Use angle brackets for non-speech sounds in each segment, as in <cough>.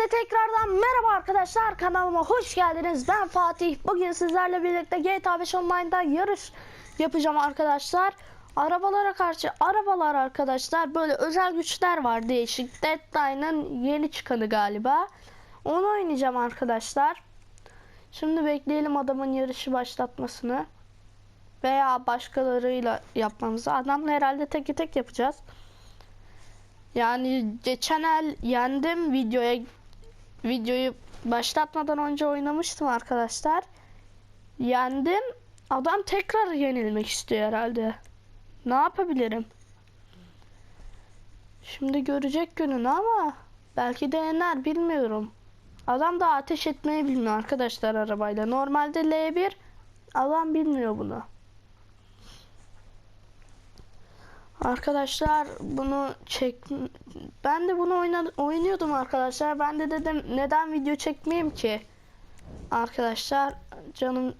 Hepinize tekrardan merhaba arkadaşlar kanalıma hoş geldiniz. Ben Fatih. Bugün sizlerle birlikte GTA 5 Online'da yarış yapacağım arkadaşlar. Arabalara karşı arabalar arkadaşlar böyle özel güçler var değişik. Deadline'ın yeni çıkanı galiba. Onu oynayacağım arkadaşlar. Şimdi bekleyelim adamın yarışı başlatmasını. Veya başkalarıyla yapmamızı. Adamla herhalde tek tek yapacağız. Yani geçen el yendim videoya videoyu başlatmadan önce oynamıştım arkadaşlar. Yendim. Adam tekrar yenilmek istiyor herhalde. Ne yapabilirim? Şimdi görecek gününü ama belki de yener bilmiyorum. Adam da ateş etmeyi bilmiyor arkadaşlar arabayla. Normalde L1 adam bilmiyor bunu. Arkadaşlar bunu çek ben de bunu oyna... oynuyordum arkadaşlar. Ben de dedim neden video çekmeyeyim ki? Arkadaşlar canım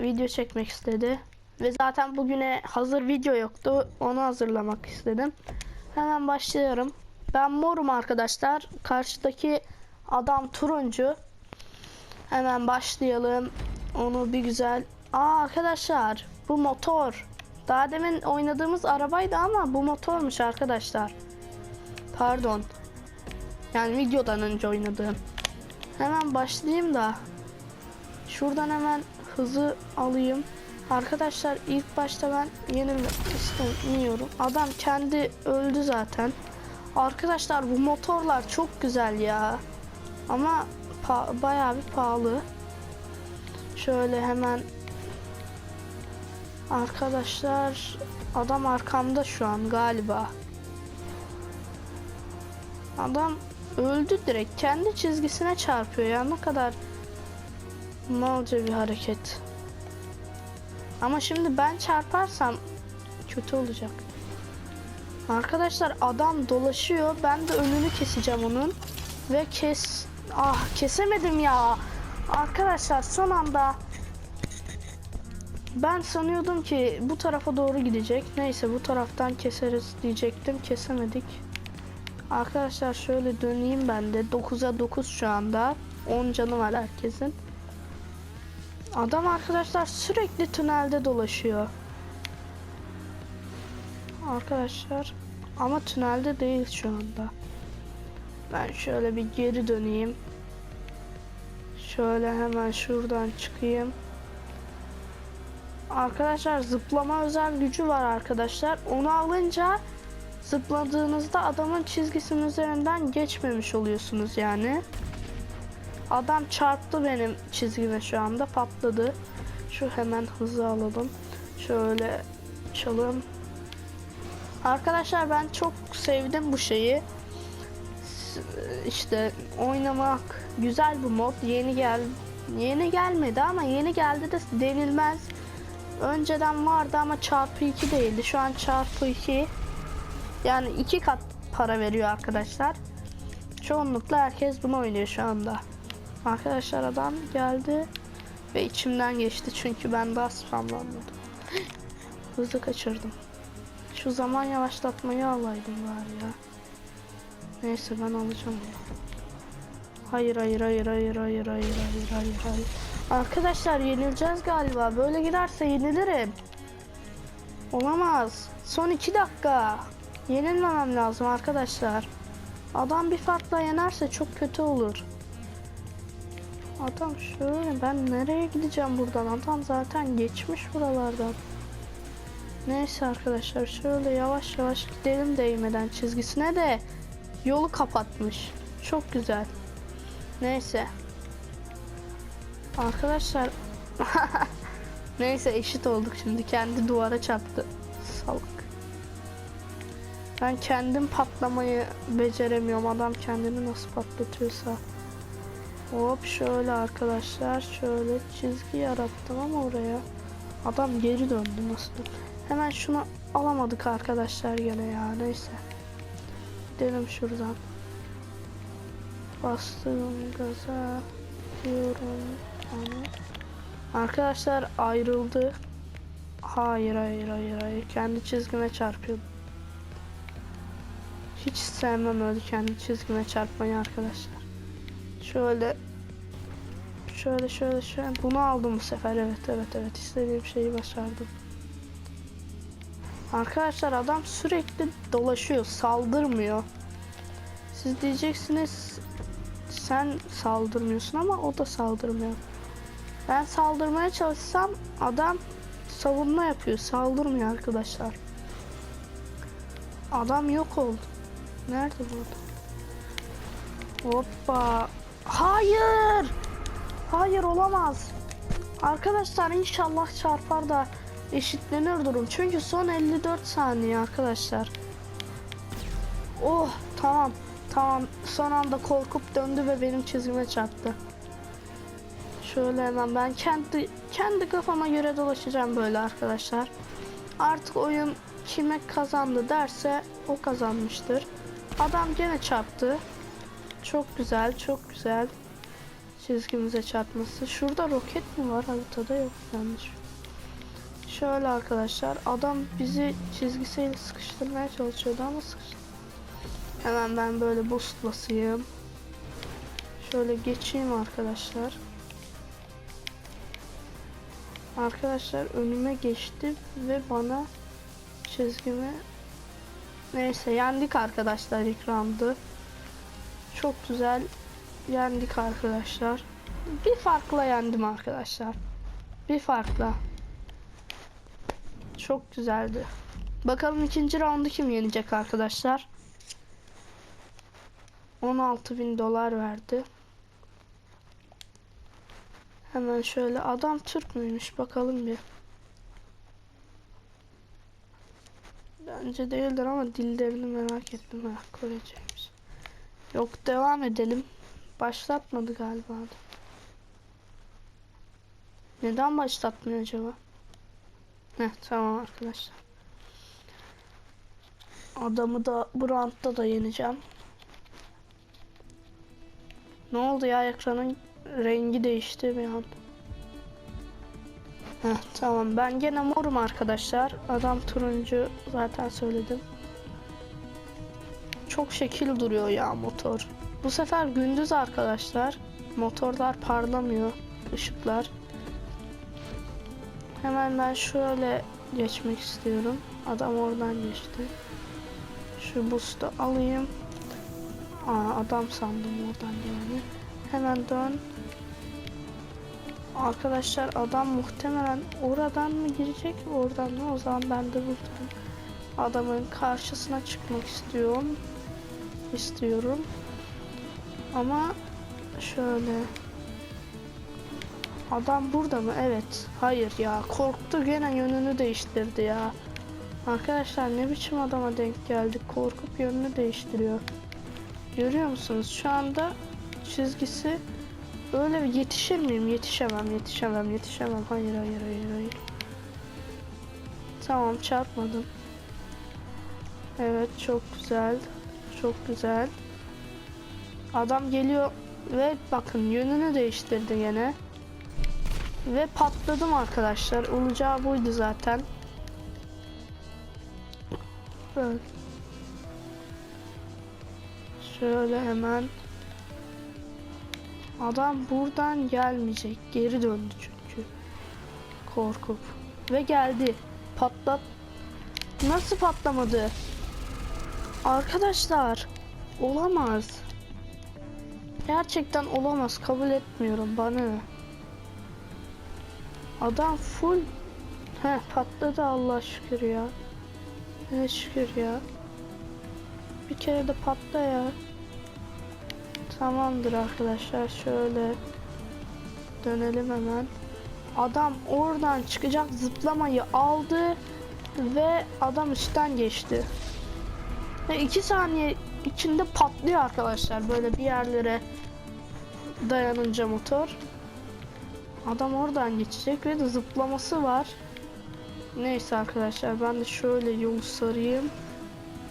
video çekmek istedi. Ve zaten bugüne hazır video yoktu. Onu hazırlamak istedim. Hemen başlıyorum. Ben morum arkadaşlar. Karşıdaki adam turuncu. Hemen başlayalım. Onu bir güzel. Aa arkadaşlar bu motor. Daha demin oynadığımız arabaydı ama bu motormuş arkadaşlar. Pardon. Yani videodan önce oynadığım. Hemen başlayayım da. Şuradan hemen hızı alayım. Arkadaşlar ilk başta ben yenilmek istemiyorum. Adam kendi öldü zaten. Arkadaşlar bu motorlar çok güzel ya. Ama bayağı bir pahalı. Şöyle hemen Arkadaşlar adam arkamda şu an galiba. Adam öldü direkt kendi çizgisine çarpıyor ya ne kadar malca bir hareket. Ama şimdi ben çarparsam kötü olacak. Arkadaşlar adam dolaşıyor. Ben de önünü keseceğim onun. Ve kes... Ah kesemedim ya. Arkadaşlar son anda ben sanıyordum ki bu tarafa doğru gidecek. Neyse bu taraftan keseriz diyecektim. Kesemedik. Arkadaşlar şöyle döneyim ben de. 9'a 9 şu anda. 10 canı var herkesin. Adam arkadaşlar sürekli tünelde dolaşıyor. Arkadaşlar ama tünelde değil şu anda. Ben şöyle bir geri döneyim. Şöyle hemen şuradan çıkayım. Arkadaşlar zıplama özel gücü var arkadaşlar. Onu alınca zıpladığınızda adamın çizgisinin üzerinden geçmemiş oluyorsunuz yani. Adam çarptı benim çizgime şu anda patladı. Şu hemen hızı alalım. Şöyle çalım. Arkadaşlar ben çok sevdim bu şeyi. İşte oynamak güzel bu mod. Yeni gel yeni gelmedi ama yeni geldi de denilmez. Önceden vardı ama çarpı 2 değildi. Şu an çarpı 2. Yani iki kat para veriyor arkadaşlar. Çoğunlukla herkes bunu oynuyor şu anda. Arkadaşlar adam geldi ve içimden geçti çünkü ben daha spamlanmadım. <gasps> Hızlı kaçırdım. Şu zaman yavaşlatmayı alaydım var ya. Neyse ben alacağım onu. Hayır hayır hayır hayır hayır hayır hayır hayır hayır. Arkadaşlar yenileceğiz galiba. Böyle giderse yenilirim. Olamaz. Son iki dakika. Yenilmemem lazım arkadaşlar. Adam bir farkla yenerse çok kötü olur. Adam şöyle ben nereye gideceğim buradan? Adam zaten geçmiş buralardan. Neyse arkadaşlar şöyle yavaş yavaş gidelim değmeden çizgisine de yolu kapatmış. Çok güzel. Neyse. Arkadaşlar <laughs> Neyse eşit olduk şimdi. Kendi duvara çarptı. Salak. Ben kendim patlamayı beceremiyorum. Adam kendini nasıl patlatıyorsa. Hop şöyle arkadaşlar. Şöyle çizgi yarattım ama oraya. Adam geri döndü nasıl? Hemen şunu alamadık arkadaşlar gene ya. Neyse. Gidelim şuradan. Bastım gaza. Diyorum. Arkadaşlar ayrıldı. Hayır hayır hayır hayır. Kendi çizgime çarpıyor. Hiç sevmem öyle kendi çizgime çarpmayı arkadaşlar. Şöyle şöyle şöyle şöyle bunu aldım bu sefer evet evet evet istediğim şeyi başardım. Arkadaşlar adam sürekli dolaşıyor saldırmıyor. Siz diyeceksiniz sen saldırmıyorsun ama o da saldırmıyor. Ben saldırmaya çalışsam adam savunma yapıyor saldırmıyor arkadaşlar. Adam yok oldu. Nerede burada? Hoppa. Hayır. Hayır olamaz. Arkadaşlar inşallah çarpar da eşitlenir durum. Çünkü son 54 saniye arkadaşlar. Oh tamam. Tamam son anda korkup döndü ve benim çizgime çarptı. Şöyle hemen ben kendi kendi kafama göre dolaşacağım böyle arkadaşlar. Artık oyun kime kazandı derse o kazanmıştır. Adam gene çarptı. Çok güzel, çok güzel. Çizgimize çarpması. Şurada roket mi var? Haritada yok yanlış. Şöyle arkadaşlar adam bizi çizgisiyle sıkıştırmaya çalışıyordu ama sıkıştı. Hemen ben böyle boost basayım. Şöyle geçeyim arkadaşlar. Arkadaşlar önüme geçti ve bana çizgimi neyse yendik arkadaşlar ilk roundu. Çok güzel yendik arkadaşlar. Bir farkla yendim arkadaşlar. Bir farkla. Çok güzeldi. Bakalım ikinci roundu kim yenecek arkadaşlar. 16 bin dolar verdi. Hemen şöyle adam Türk müymüş bakalım bir. Bence değildir ama dillerini merak ettim ha Koreceymiş. Yok devam edelim. Başlatmadı galiba. Neden başlatmıyor acaba? Heh tamam arkadaşlar. Adamı da bu roundda da yeneceğim. Ne oldu ya ekranın rengi değişti bir an. Heh, tamam ben gene morum arkadaşlar. Adam turuncu zaten söyledim. Çok şekil duruyor ya motor. Bu sefer gündüz arkadaşlar. Motorlar parlamıyor. ışıklar. Hemen ben şöyle geçmek istiyorum. Adam oradan geçti. Şu boost'u alayım. Aa, adam sandım oradan yani. Hemen dön. Arkadaşlar adam muhtemelen oradan mı girecek oradan mı? O zaman ben de buradan adamın karşısına çıkmak istiyorum. istiyorum. Ama şöyle Adam burada mı? Evet. Hayır ya. Korktu gene yönünü değiştirdi ya. Arkadaşlar ne biçim adama denk geldik. Korkup yönünü değiştiriyor. Görüyor musunuz? Şu anda çizgisi öyle bir yetişir miyim? Yetişemem, yetişemem, yetişemem. Hayır, hayır, hayır, hayır. Tamam, çarpmadım. Evet, çok güzel. Çok güzel. Adam geliyor ve bakın yönünü değiştirdi yine. Ve patladım arkadaşlar. Olacağı buydu zaten. Böyle. Şöyle hemen. Adam buradan gelmeyecek. Geri döndü çünkü. Korkup. Ve geldi. Patlat. Nasıl patlamadı? Arkadaşlar. Olamaz. Gerçekten olamaz. Kabul etmiyorum. Bana ne? Adam full. He patladı Allah şükür ya. Ne şükür ya. Bir kere de patla ya. Tamamdır arkadaşlar şöyle dönelim hemen. Adam oradan çıkacak zıplamayı aldı ve adam üstten geçti. Ve saniye içinde patlıyor arkadaşlar böyle bir yerlere dayanınca motor. Adam oradan geçecek ve de zıplaması var. Neyse arkadaşlar ben de şöyle yolu sarayım.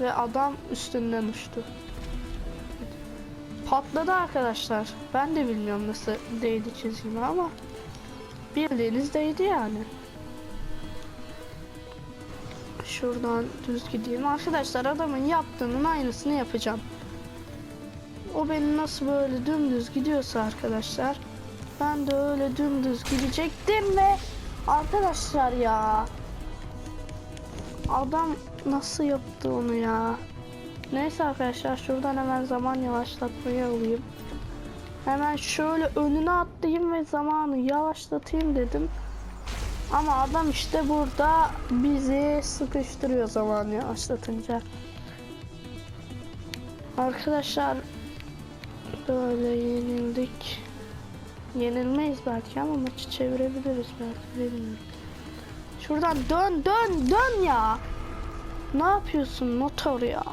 Ve adam üstünden uçtu. Patladı arkadaşlar. Ben de bilmiyorum nasıl değdi çizgime ama bildiğiniz değdi yani. Şuradan düz gideyim. Arkadaşlar adamın yaptığının aynısını yapacağım. O beni nasıl böyle dümdüz gidiyorsa arkadaşlar ben de öyle dümdüz gidecektim ve arkadaşlar ya adam nasıl yaptı onu ya neyse arkadaşlar şuradan hemen zaman yavaşlatmayı alayım hemen şöyle önüne atlayayım ve zamanı yavaşlatayım dedim ama adam işte burada bizi sıkıştırıyor zamanı yavaşlatınca arkadaşlar böyle yenildik Yenilmeyiz belki ama maçı çevirebiliriz belki bilmiyorum. Şuradan dön dön dön ya. Ne yapıyorsun motor ya?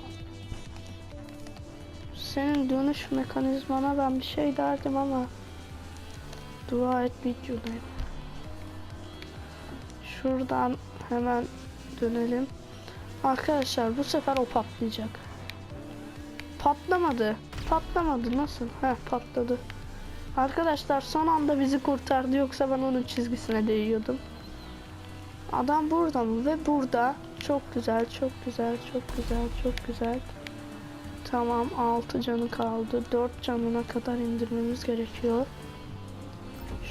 Senin dönüş mekanizmana ben bir şey derdim ama dua et videodayım. Şuradan hemen dönelim. Arkadaşlar bu sefer o patlayacak. Patlamadı. Patlamadı nasıl? Heh patladı. Arkadaşlar son anda bizi kurtardı yoksa ben onun çizgisine değiyordum. Adam burada mı? Ve burada. Çok güzel, çok güzel, çok güzel, çok güzel. Tamam 6 canı kaldı. 4 canına kadar indirmemiz gerekiyor.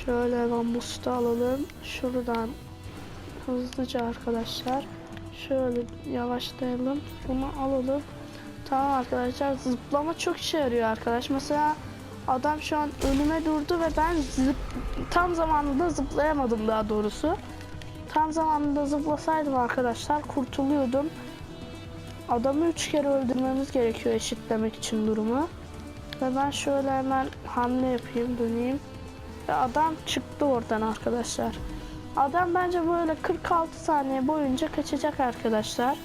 Şöyle hemen boost'u alalım. Şuradan hızlıca arkadaşlar. Şöyle yavaşlayalım. Bunu alalım. Tamam arkadaşlar zıplama çok işe yarıyor arkadaş. Mesela Adam şu an önüme durdu ve ben zıp, tam zamanında zıplayamadım daha doğrusu. Tam zamanında zıplasaydım arkadaşlar kurtuluyordum. Adamı üç kere öldürmemiz gerekiyor eşitlemek için durumu. Ve ben şöyle hemen hamle yapayım döneyim. Ve adam çıktı oradan arkadaşlar. Adam bence böyle 46 saniye boyunca kaçacak arkadaşlar.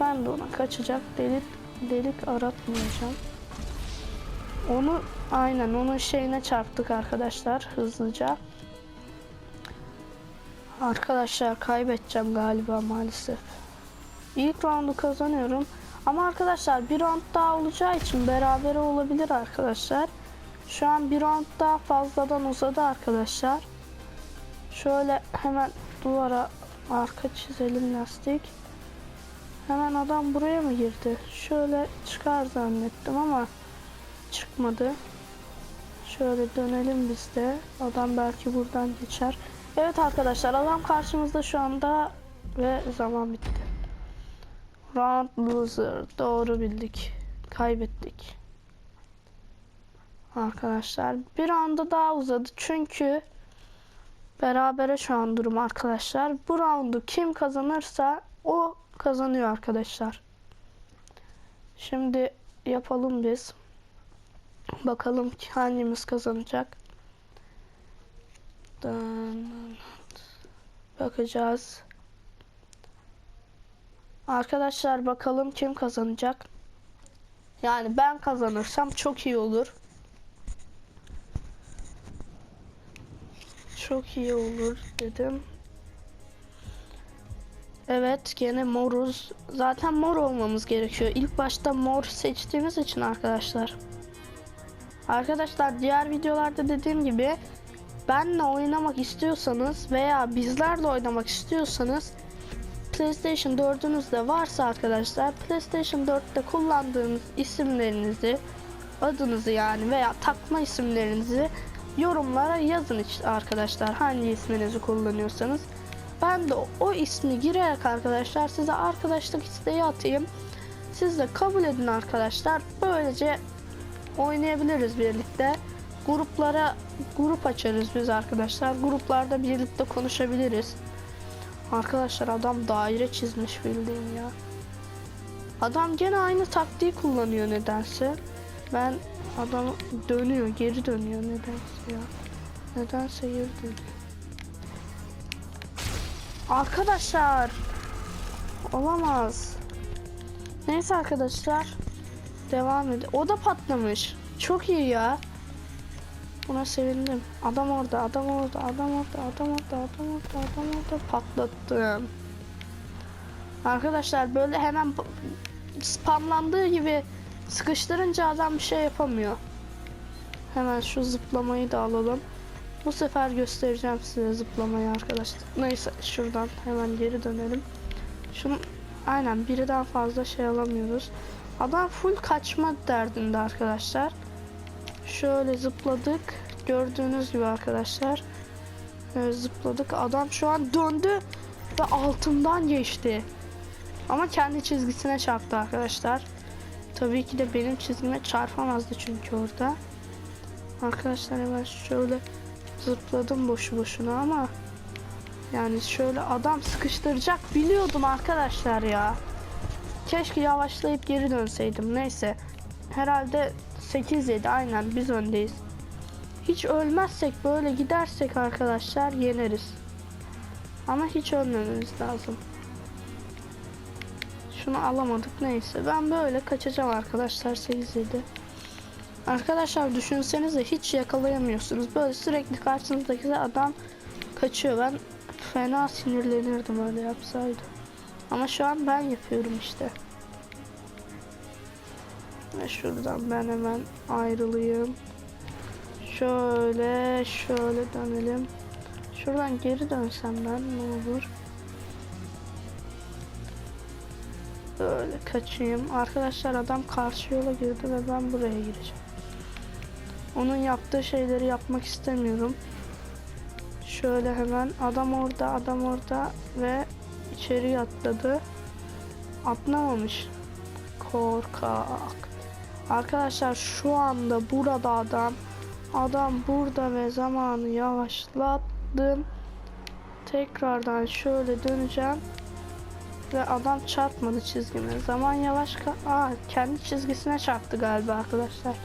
Ben de ona kaçacak delik delik aratmayacağım. Onu aynen onun şeyine çarptık arkadaşlar hızlıca. Arkadaşlar kaybedeceğim galiba maalesef. İlk roundu kazanıyorum. Ama arkadaşlar bir round daha olacağı için beraber olabilir arkadaşlar. Şu an bir round daha fazladan uzadı arkadaşlar. Şöyle hemen duvara arka çizelim lastik. Hemen adam buraya mı girdi? Şöyle çıkar zannettim ama çıkmadı. Şöyle dönelim biz de. Adam belki buradan geçer. Evet arkadaşlar adam karşımızda şu anda ve zaman bitti. Round loser. Doğru bildik. Kaybettik. Arkadaşlar bir anda daha uzadı. Çünkü berabere şu an durum arkadaşlar. Bu roundu kim kazanırsa o kazanıyor arkadaşlar. Şimdi yapalım biz. Bakalım ki hangimiz kazanacak. Bakacağız. Arkadaşlar bakalım kim kazanacak. Yani ben kazanırsam çok iyi olur. Çok iyi olur dedim. Evet gene moruz. Zaten mor olmamız gerekiyor. İlk başta mor seçtiğimiz için arkadaşlar. Arkadaşlar diğer videolarda dediğim gibi benle oynamak istiyorsanız veya bizlerle oynamak istiyorsanız PlayStation 4'ünüzde varsa arkadaşlar PlayStation 4'te kullandığınız isimlerinizi adınızı yani veya takma isimlerinizi yorumlara yazın işte arkadaşlar hangi isminizi kullanıyorsanız ben de o ismi girerek arkadaşlar size arkadaşlık isteği atayım siz de kabul edin arkadaşlar böylece oynayabiliriz birlikte. Gruplara grup açarız biz arkadaşlar. Gruplarda birlikte konuşabiliriz. Arkadaşlar adam daire çizmiş bildiğin ya. Adam gene aynı taktiği kullanıyor nedense. Ben adam dönüyor, geri dönüyor nedense ya. Nedense geri dönüyor. Arkadaşlar olamaz. Neyse arkadaşlar. Devam ed. O da patlamış. Çok iyi ya. Buna sevindim. Adam orada, adam orada, adam orada, adam orada, adam orada, adam orada patlattım. Arkadaşlar böyle hemen spamlandığı gibi sıkıştırınca adam bir şey yapamıyor. Hemen şu zıplamayı da alalım. Bu sefer göstereceğim size zıplamayı arkadaşlar. Neyse şuradan hemen geri dönelim. Şunu aynen birden fazla şey alamıyoruz. Adam full kaçma derdinde arkadaşlar. Şöyle zıpladık. Gördüğünüz gibi arkadaşlar. Böyle zıpladık. Adam şu an döndü ve altından geçti. Ama kendi çizgisine çarptı arkadaşlar. Tabii ki de benim çizgime çarpamazdı çünkü orada. Arkadaşlar hemen şöyle zıpladım boşu boşuna ama yani şöyle adam sıkıştıracak biliyordum arkadaşlar ya. Keşke yavaşlayıp geri dönseydim. Neyse. Herhalde 8-7 aynen biz öndeyiz. Hiç ölmezsek böyle gidersek arkadaşlar yeneriz. Ama hiç ölmememiz lazım. Şunu alamadık neyse. Ben böyle kaçacağım arkadaşlar 8-7. Arkadaşlar düşünsenize hiç yakalayamıyorsunuz. Böyle sürekli karşınızdaki adam kaçıyor. Ben fena sinirlenirdim öyle yapsaydı. Ama şu an ben yapıyorum işte. Ve şuradan ben hemen ayrılayım. Şöyle şöyle dönelim. Şuradan geri dönsem ben ne olur? Böyle kaçayım. Arkadaşlar adam karşı yola girdi ve ben buraya gireceğim. Onun yaptığı şeyleri yapmak istemiyorum. Şöyle hemen adam orada, adam orada ve içeri atladı. Atlamamış. Korkak. Arkadaşlar şu anda burada adam. Adam burada ve zamanı yavaşlattım. Tekrardan şöyle döneceğim. Ve adam çarpmadı çizgime. Zaman yavaş Aa, kendi çizgisine çarptı galiba arkadaşlar.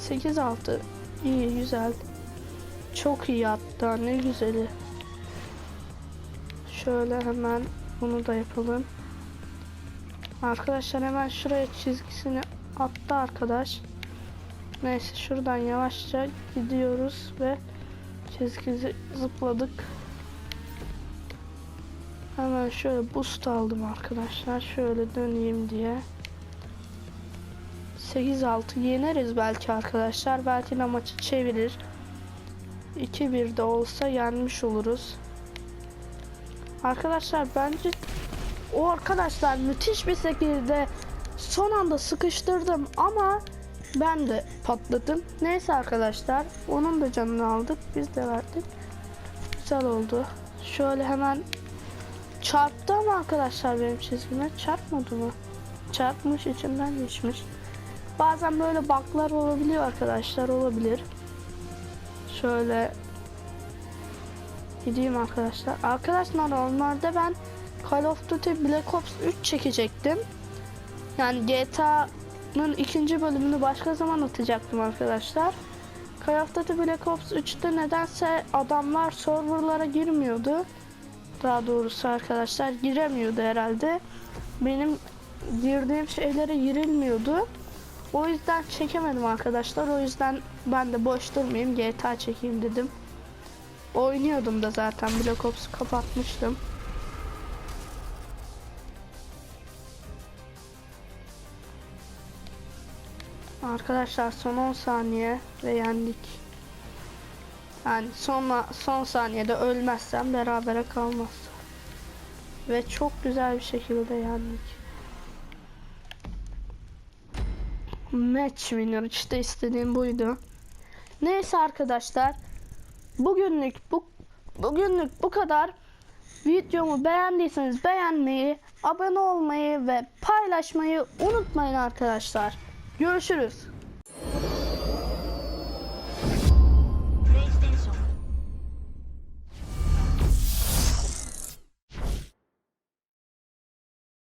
8-6. İyi güzel. Çok iyi hatta ne güzeli. Şöyle hemen bunu da yapalım. Arkadaşlar hemen şuraya çizgisini attı arkadaş. Neyse şuradan yavaşça gidiyoruz ve çizgi zıpladık. Hemen şöyle boost aldım arkadaşlar. Şöyle döneyim diye. 8-6 yeneriz belki arkadaşlar. Belki de maçı çevirir. 2-1 de olsa yenmiş oluruz. Arkadaşlar bence o arkadaşlar müthiş bir şekilde son anda sıkıştırdım ama ben de patladım. Neyse arkadaşlar onun da canını aldık. Biz de verdik. Güzel oldu. Şöyle hemen çarptı ama arkadaşlar benim çizgime çarpmadı mı? Çarpmış içinden geçmiş. Bazen böyle baklar olabiliyor arkadaşlar olabilir. Şöyle gideyim arkadaşlar. Arkadaşlar normalde ben Call of Duty Black Ops 3 çekecektim. Yani GTA'nın ikinci bölümünü başka zaman atacaktım arkadaşlar. Call of Duty Black Ops 3'te nedense adamlar serverlara girmiyordu. Daha doğrusu arkadaşlar giremiyordu herhalde. Benim girdiğim şeylere girilmiyordu. O yüzden çekemedim arkadaşlar. O yüzden ben de boş durmayayım GTA çekeyim dedim. Oynuyordum da zaten Black Ops'u kapatmıştım. Arkadaşlar son 10 saniye ve yendik. Yani son, son saniyede ölmezsem berabere kalmaz. Ve çok güzel bir şekilde yendik. Match winner işte istediğim buydu. Neyse arkadaşlar. Bugünlük bu bugünlük bu kadar. Videomu beğendiyseniz beğenmeyi, abone olmayı ve paylaşmayı unutmayın arkadaşlar. Görüşürüz.